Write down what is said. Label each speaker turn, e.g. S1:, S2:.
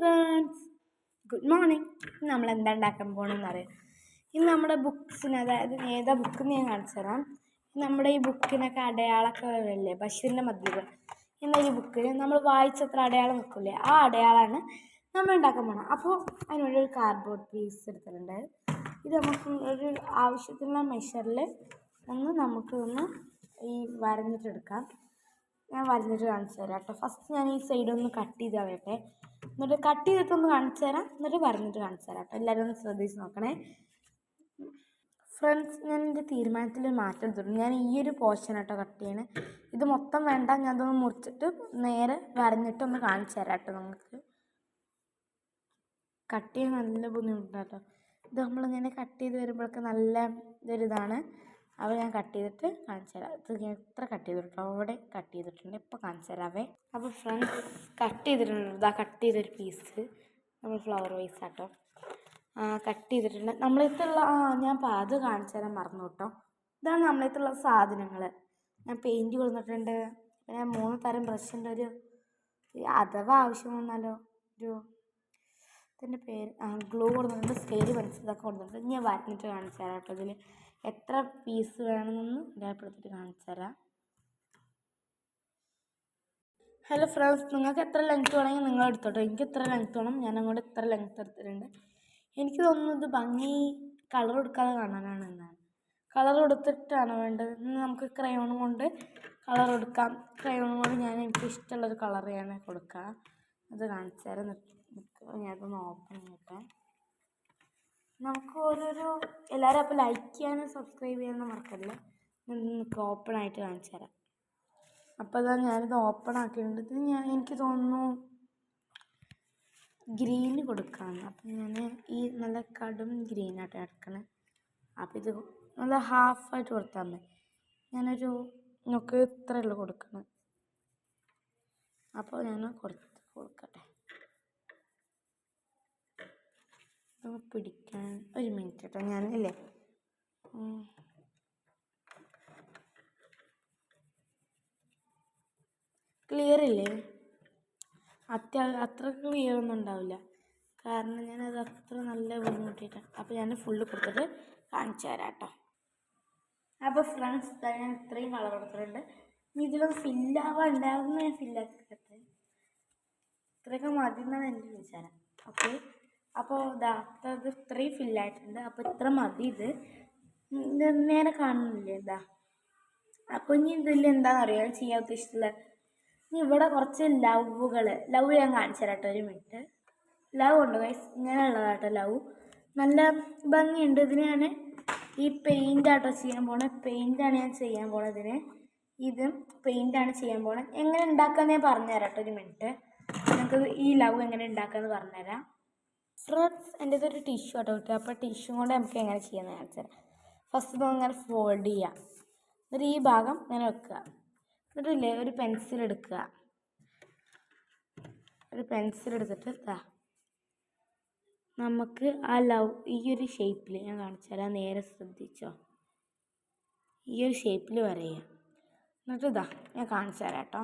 S1: Friends. Good morning. നമ്മൾ എന്താ ഉണ്ടാക്കാൻ പോകണമെന്ന് അറിയാം? ഇന്ന് നമ്മുടെ ബുക്സിന് അതായത് ഏതാ ബുക്ക് ഞാൻ കാണിച്ചു തരാം. നമ്മുടെ ഈ ബുക്കിനൊക്കെ അടയാളമൊക്കെ വരില്ലേ? ബഷീറിന്റെ മദ്യകൾ എന്ന ഈ ബുക്കിൽ നമ്മൾ വായിച്ചത്ര അടയാളം വെക്കില്ലേ ആ അടയാളമാണ് നമ്മൾ ഉണ്ടാക്കാൻ പോകണം അപ്പോൾ അതിനുവേണ്ടി ഒരു കാർഡ്ബോർഡ് പീസ് എടുത്തിട്ടുണ്ട്. ഇത് നമുക്ക് ഒരു ആവശ്യത്തിനുള്ള മെഷറിൽ ഒന്ന് നമുക്ക് ഒന്ന് ഈ വരഞ്ഞിട്ടെടുക്കാം. ഞാൻ വരഞ്ഞിട്ട് കാണിച്ചു തരാം കേട്ടോ. ഫസ്റ്റ് ഞാൻ ഈ സൈഡ് ഒന്ന് കട്ട് ചെയ്ത് കളയട്ടെ. എന്നിട്ട് കട്ട് ചെയ്തിട്ടൊന്ന് കാണിച്ചു തരാം. എന്നിട്ട് വരഞ്ഞിട്ട് കാണിച്ചു തരാം കേട്ടോ. എല്ലാവരും ഒന്ന് ശ്രദ്ധിച്ച് നോക്കണേ. ഫ്രണ്ട്സ് ഞാൻ എന്റെ തീരുമാനത്തിൽ മാറ്റം എടുത്തിട്ടുണ്ട്. ഞാൻ ഈ ഒരു പോർഷൻ കേട്ടോ കട്ട് ചെയ്യണേ. ഇത് മൊത്തം വേണ്ട ഞാൻ അതൊന്ന് മുറിച്ചിട്ട് നേരെ വരഞ്ഞിട്ടൊന്ന് കാണിച്ചു തരാം കേട്ടോ നിങ്ങൾക്ക്. കട്ട് ചെയ്യാൻ നല്ല ബുദ്ധിമുട്ടാട്ടോ. ഇത് നമ്മളിങ്ങനെ കട്ട് ചെയ്ത് വരുമ്പോഴൊക്കെ നല്ല ഇതൊരിതാണ്. അപ്പോൾ ഞാൻ കട്ട് ചെയ്തിട്ട് കാണിച്ചു തരാം. ഇത് ഞാൻ എത്ര കട്ട് ചെയ്തിട്ടുണ്ടോ? അവിടെ കട്ട് ചെയ്തിട്ടുണ്ട്. ഇപ്പോൾ കാണിച്ചു തരാവേ അപ്പോൾ ഫ്രണ്ട് കട്ട് ചെയ്തിട്ടുണ്ട്. ഇതാ കട്ട് ചെയ്തൊരു പീസ് നമ്മൾ ഫ്ലവർ വൈസ് ആട്ടോ. കട്ട് ചെയ്തിട്ടുണ്ട്. നമ്മളിത്തുള്ള ആ ഞാൻ അത് കാണിച്ചു തരാൻ മറന്നു കേട്ടോ. ഇതാണ് നമ്മളിത്തുള്ള സാധനങ്ങൾ ഞാൻ പെയിന്റ് കൊടുത്തിട്ടുണ്ട് പിന്നെ മൂന്ന് തരം ബ്രഷിന്റെ ഒരു അഥവാ ആവശ്യം വന്നാലോ ഒരു ഇതിന്റെ പേര് ഗ്ലൂ കൊടുത്തിട്ടുണ്ട് സ്കെയിൽ പെൻസിൽ ഇതൊക്കെ കൊടുത്തിട്ടുണ്ട് ഞാൻ വരഞ്ഞിട്ട് കാണിച്ചു തരാം കേട്ടോ ഇതിൽ എത്ര പീസ് വേണമെന്നൊന്ന് രേഖപ്പെടുത്തിയിട്ട് കാണിച്ചു തരാം. ഹലോ ഫ്രണ്ട്സ് നിങ്ങൾക്ക് എത്ര ലെങ്ത് വേണമെങ്കിൽ നിങ്ങൾ എടുത്തോട്ടോ. എനിക്ക് ഇത്ര ലെങ്ത് വേണം ഞാൻ അങ്ങോട്ട് ഇത്ര ലെങ്ത് എടുത്തിട്ടുണ്ട്. എനിക്ക് തോന്നുന്നത് ഭംഗി കളർ കൊടുക്കാതെ കാണാനാണ് എന്നാണ്. കളർ കൊടുത്തിട്ടാണ് വേണ്ടത്? നമുക്ക് ക്രയോൺ കൊണ്ട് കളർ കൊടുക്കാം. ക്രയോൺ കൊണ്ട് ഞാൻ എനിക്ക് ഇഷ്ടമുള്ളൊരു കളർ ഞാൻ കൊടുക്കാം അത് കാണിച്ചു തരാം. ഞാനതൊന്ന് ഓപ്പൺ ചെയ്യട്ടെ. നമുക്ക് ഓരോരോ എല്ലാവരും അപ്പോൾ ലൈക്ക് ചെയ്യാനും സബ്സ്ക്രൈബ് ചെയ്യാനും മറക്കല്ല നിങ്ങൾക്ക് ഓപ്പൺ ആയിട്ട് കാണിച്ചു തരാം. അപ്പോൾ അതാ ഞാനിത് ഓപ്പൺ ആക്കിയിട്ടുണ്ട്. ഞാൻ എനിക്ക് തോന്നുന്നു ഗ്രീന് കൊടുക്കാമെന്ന് അപ്പം ഞാൻ ഈ നല്ല കടും ഗ്രീനായിട്ട് എടുക്കണേ. അപ്പോൾ ഇത് നല്ല ഹാഫായിട്ട് കൊടുത്താൽ മതി. ഞാനൊരു നമുക്ക് ഇത്രയേ ഉള്ളൂ കൊടുക്കണം. അപ്പോൾ ഞാൻ കൊടുത്ത് കൊടുക്കട്ടെ. പിടിക്കാൻ ഒരു മിനിറ്റ് കേട്ടോ ഞാനല്ലേ? ക്ലിയർ ഇല്ലേ? അത്യാ അത്ര ക്ലിയർ ഒന്നും ഉണ്ടാവില്ല. കാരണം ഞാനത് അത്ര നല്ല ബുദ്ധിമുട്ടിയിട്ടാണ് അപ്പോൾ ഞാൻ ഫുള്ള് കൊടുത്തിട്ട് കാണിച്ചു തരാം കേട്ടോ അപ്പോൾ ഫ്രണ്ട്സ് ഞാൻ ഇത്രയും കളർ കൊടുത്തിട്ടുണ്ട്. ഇനി ഇതിലൊന്ന് ഫില്ലാവാൻ ഞാൻ ഫില്ലാക്കി ഇത്രയൊക്കെ മതി എന്നാണ് എന്റെ വിചാരം. ഓക്കെ അപ്പോൾ ഇതാത്തത് ഇത്രയും ഫില്ലായിട്ടുണ്ട് അപ്പോൾ ഇത്ര മതി ഇത്. നേരെ കാണുന്നില്ല? എന്താ അപ്പോൾ ഇനി ഇതിൽ എന്താണെന്ന് അറിയാം ചെയ്യാൻ ഉദ്ദേശിച്ചിട്ടുള്ള ഇനി ഇവിടെ കുറച്ച് ലവുകൾ ലവ് ഞാൻ കാണിച്ചു തരാട്ടോ ഒരു മിനിറ്റ്. ലവ് ഉണ്ട് ഗൈസ് ഇങ്ങനെയുള്ളതാട്ടോ ലവ്. നല്ല ഭംഗിയുണ്ട് ഇതിന് ഞാൻ ഈ പെയിന്റ് ആട്ടോ ചെയ്യാൻ പോണത് പെയിന്റാണ് ഞാൻ ചെയ്യാൻ പോണത് ഇതിന്. ഇതും പെയിന്റാണ് ചെയ്യാൻ പോണത് എങ്ങനെ ഉണ്ടാക്കാമെന്ന് ഞാൻ പറഞ്ഞുതരാം കേട്ടോ ഒരു മിനിറ്റ്. നിങ്ങൾക്ക് ഈ ലവ് എങ്ങനെ ഉണ്ടാക്കാമെന്ന് പറഞ്ഞുതരാം. ഫ്രണ്ട്സ് എന്റെ ഇതൊരു ടിഷ്യൂ ആട്ടോ കിട്ടുക. അപ്പോൾ ടിഷ്യൂ കൊണ്ട് നമുക്ക് എങ്ങനെ ചെയ്യാമെന്ന് കാണിച്ചു തരാം. ഫസ്റ്റ് ഇങ്ങനെ ഫോൾഡ് ചെയ്യുക എന്നിട്ട് ഈ ഭാഗം ഇങ്ങനെ വെക്കുക. എന്നിട്ടില്ലേ ഒരു പെൻസിൽ എടുക്കുക. ഒരു പെൻസിൽ എടുത്തിട്ട് ഇതാ നമുക്ക് ആ ലവ് ഈ ഒരു ഷേപ്പിൽ ഞാൻ കാണിച്ചു തരാം. നേരെ ശ്രദ്ധിച്ചോ? ഈ ഒരു ഷേപ്പിൽ വരയുക എന്നിട്ട് ഇതാ ഞാൻ കാണിച്ചു തരാം കേട്ടോ.